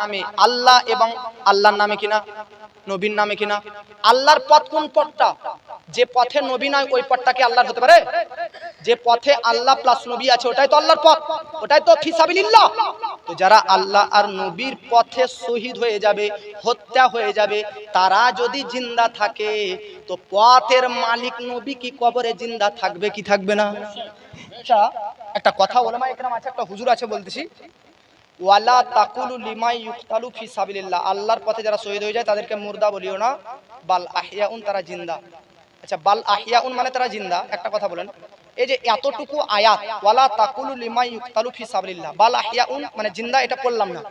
নামে আল্লাহ এবং আল্লাহর নামে কিনা, নবীর নামে কিনা, আল্লাহর পথ কোন পথটা? যে পথে নবী নয়, ওই পথটা কি আল্লাহর হতে পারে? যে পথে আল্লাহ প্লাস নবী আছে, ওটাই তো আল্লাহর পথ, ওটাই তো ফিসাবিলিল্লাহ। তো যারা আল্লাহ আর নবীর পথে শহীদ হয়ে যাবে, হত্যা হয়ে যাবে, তারা যদি জিন্দা থাকে, তো পথের মালিক নবী কি কবরে জিন্দা থাকবে, কি থাকবে না? আচ্ছা একটা কথা ওলামা একরাম আছে, একটা হুজুর আছে বলতেছি ওয়ালা তাকুলু লিমাই ইউক্তালু ফি সাবিলিল্লাহ। আল্লাহর পথে যারা শহীদ হয়ে যায়, তাদেরকে মুর্দা বলিও না। বাল আহিয়াউন তারা জিন্দা। আচ্ছা বাল আহিয়াউন মানে তারা জিন্দা। একটা কথা বলেন। এই যে এতটুকু আয়াত, ওয়ালা তাকুলু লিমাই ইউক্তালু ফি সাবিলিল্লাহ। বাল আহিয়াউন মানে জিন্দা, এটা পড়লাম না।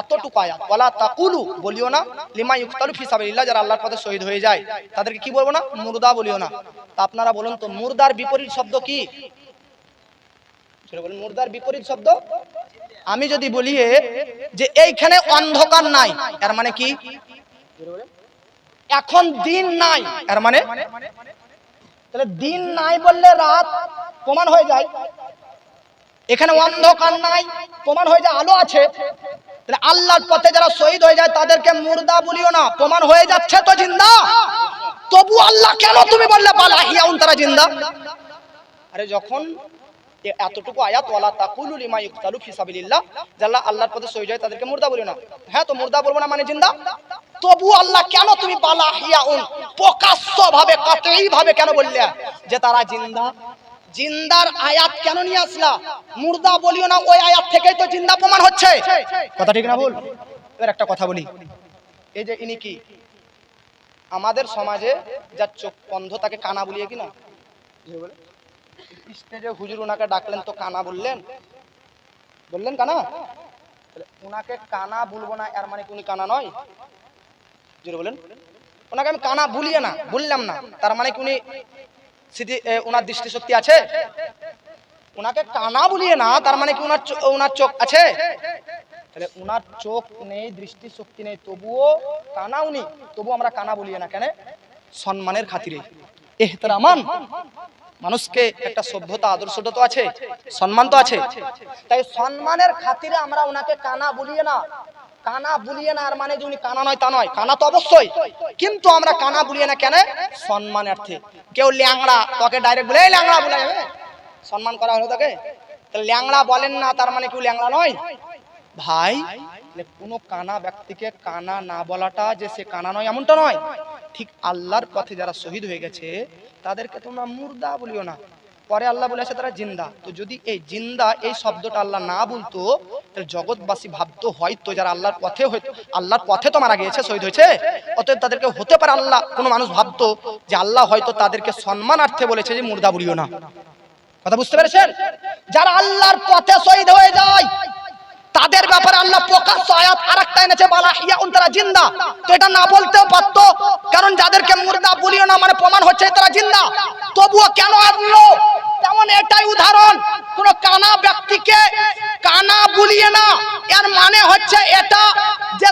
এতটুকু আয়াত, ওয়ালা তাকুলু বলিও না লিমা ইউক্তালু ফি সাবিলিল্লাহ, যারা আল্লাহর পথে শহীদ হয়ে যায়। তাদেরকে কি বলব না? মুর্দা বলিও না। তা আপনারা বলুন তো, মুর্দার বিপরীত শব্দ কি? মুর্দার বিপরীত শব্দ। আমি যদি বলি যে এইখানে অন্ধকার নাই, এর মানে কি? এখন দিন নাই, এর মানে? তাহলে দিন নাই বললে রাত প্রমাণ হয়ে যায়। এখানে অন্ধকার নাই, প্রমাণ হয়ে যায় আলো আছে। তাহলে আল্লাহর পথে যারা শহীদ হয়ে যায়, তাদেরকে মুর্দা বলিও না, প্রমাণ হয়ে যাচ্ছে তো জিন্দা। তবু আল্লাহ কেন তুমি বললে, বালা হিয়াউন, তারা জিন্দা? আরে যখন এতটুকু আয়াত, ওয়ালা তাকুলু লিমা ইউক্তালু ফি সাবিলিল্লাহ, যারা আল্লাহর পথে শহীদ হয় তাদেরকে মুর্দা বলিও না। হ্যাঁ তো মুর্দা বলব না মানে জিন্দা? তবু আল্লাহ কেন তুমি বালা হিয়াউন প্রকাশ্য ভাবে ভাবে কেন বললে? যে তারা জিন্দা। জিন্দার আয়াত কেন নিয়ে আসলা? মুর্দা বলিও না, ওই আয়াত থেকেই তো জিন্দা প্রমাণ হচ্ছে। কথা ঠিক না ভুল? এবার একটা কথা বলি। এই যে ইনি কি? আমাদের সমাজে যার চোখ বন্ধ তাকে কানা বলিয়ে কি না? যে বলে? স্টেজে হুজুর ওনাকে ডাকলেন তো কানা বললেন? বললেন কানা? ওনাকে কানা বলব না, এর মানে উনি কানা নয়? জোরে বলেন। ওনাকে আমি কানা বলিয়ে না, বললাম না, তার মানে উনি স্মৃতি ওনার দৃষ্টিশক্তি আছে? ওনাকে কানা বলিয়ে না, তার মানে কি ওনার ওনার চোখ আছে? তাহলে ওনার চোখ নেই, দৃষ্টিশক্তি নেই, তবুও কানা উনি, তবুও আমরা কানা বলিয়ে না কেন? সম্মানের খাতিরে। এহতরামান। মানুষকে একটা সভ্যতা আদর্শটা তো আছে, সম্মান তো আছে। তাই সম্মানের খাতিরে আমরা ওনাকে কানা বলিয়ে না, কানা বুলিয়ে না, আর মানে যে উনি কানা নয় তা নয়, কানা তো অবশ্যই, কিন্তু আমরা কানা বুলিয়ে না কেন? সম্মানার্থে কেউ ল্যাংড়া, তোকে ডাইরেক্ট বলে, "এই ল্যাংড়া বলে যাবে সম্মান করা হলো তাকে? তাহলে ল্যাংড়া বলেন না, তার মানে কেউ ল্যাংড়া নয়। ভাই মানে কোনো কানা ব্যক্তিকে কানা না বলাটা যে সে কানা নয়, এমনটা নয়। ঠিক আল্লাহর পথে যারা শহীদ হয়ে গেছে, তাদেরকে তোমরা মুর্দা বলিও না। পরে আল্লাহ বলেছে তারা জিন্দা। তো যদি এই জিন্দা এই শব্দটা আল্লাহ না বলতো, তাহলে জগৎবাসী ভাবতো হয়তো যারা আল্লাহর পথে হয়তো, আল্লাহর পথে তো মারা গিয়েছে, শহীদ হয়েছে। অতএব তাদেরকে হতে পারে আল্লাহ, কোনো মানুষ ভাবতো যে আল্লাহ হয়তো তাদেরকে সম্মানার্থে বলেছে যে মুর্দা বলিও না। কথা বুঝতে পেরেছেন? যারা আল্লাহর পথে শহীদ হয়ে যায় তাদের ব্যাপারে আল্লাহ প্রকাশ্য আয়াত আরেকটা এনেছে, বালা হিয়াউন তারা জিন্দা। তো এটা না বলতেও পারতো কারণ যাদেরকে মুর্দা বলিও না মানে প্রমাণ হচ্ছে তারা জিন্দা। তবুও কেন আনলো? তেমন এটাই উদাহরণ, কোন কানা ব্যক্তিকে কানা বলিয়ে না, এর মানে হচ্ছে এটা যে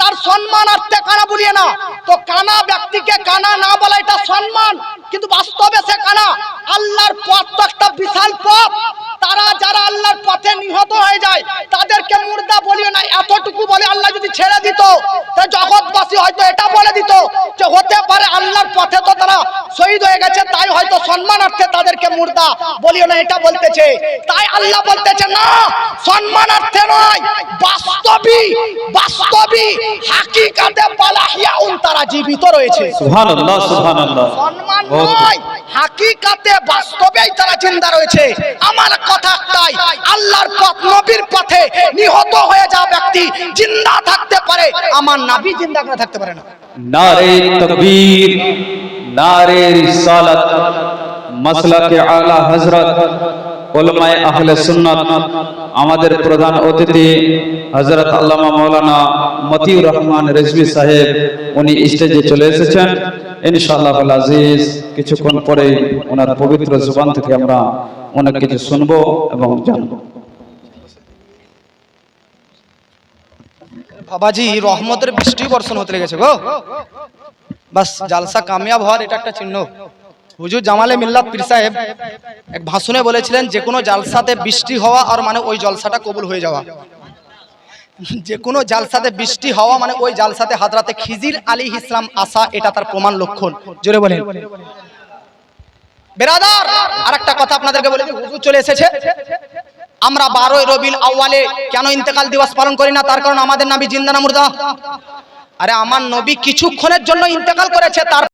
তার সম্মানার্থে কানা বলিয়ে না। তো কানা ব্যক্তিকে কানা না বলা এটা সম্মান, কিন্তু বাস্তবে সে কানা আল্লাহর পথ তো একটা বিশাল পথ তারা যারা আল্লাহর পথে নিহত হয়ে যায় তাদেরকে মুর্দা বলিও না এতটুকু বলে আল্লাহ যদি ছেড়ে দিত তা জগৎবাসী হয়তো যে হতে পারে আল্লাহর পথে শহীদ হয়ে গেছে তাই হয়তো সম্মানার্থে তাদেরকে মুর্দা বলিও না এটা বলতেছে। তাই আল্লাহ বলতেছে না সম্মানার্থে নয় বাস্তবী বাস্তবী হাকিকাতে বালাহিয়াউন তারা জীবিত রয়েছে। সুবহানাল্লাহ সুবহানাল্লাহ। সম্মান নয় হাকিকাতে বাস্তবেই তারা জিন্দা রয়েছে। আমার কথা তাই আল্লাহর পথ নবীর পথে নিহত হয়ে যাওয়া ব্যক্তি জিন্দা থাকতে পারে আমার নাবি জিন্দা করে থাকতে পারে না। নারে তকবীর। নারে আলা হযরত, উলামায়ে আহলে আমাদের প্রধান অতিথি হযরত আল্লামা মাওলানা মতিউর রহমান রেজভি সাহেব, উনি স্টেজে চলে এসেছেন। ইনশাআল্লাহ আজিজ, কিছুক্ষণ পরে ওনার পবিত্র জুবান থেকে আমরা অনেক কিছু শুনব এবং জানব। বাবাজি, রহমতের বৃষ্টি বর্ষণ হতে লেগেছে গো। বাস জালসা কামিয়াব হওয়ার এটা একটা চিহ্ন হুজুর জামালে মিল্লাত পীর সাহেব এক ভাষণে বলেছিলেন যে কোনো জালসাতে বৃষ্টি হওয়া আর মানে ওই জলসাটা কবুল হয়ে যাওয়া। যে কোনো জালসাতে বৃষ্টি হওয়া মানে ওই জালসাতে হাজরাতে খিজির আলী ইসলাম আসা, এটা তার প্রমাণ লক্ষণ। জোরে বলেন। বেরাদার আর একটা কথা আপনাদেরকে বলে হুজুর চলে এসেছে। আমরা বারোই রবিল আউয়ালে কেন ইন্তেকাল দিবস পালন করি না? তার কারণ আমাদের নাবি জিন্দা না মুর্দা। আরে আমার নবী কিছুক্ষণের জন্য ইন্তেকাল করেছে তার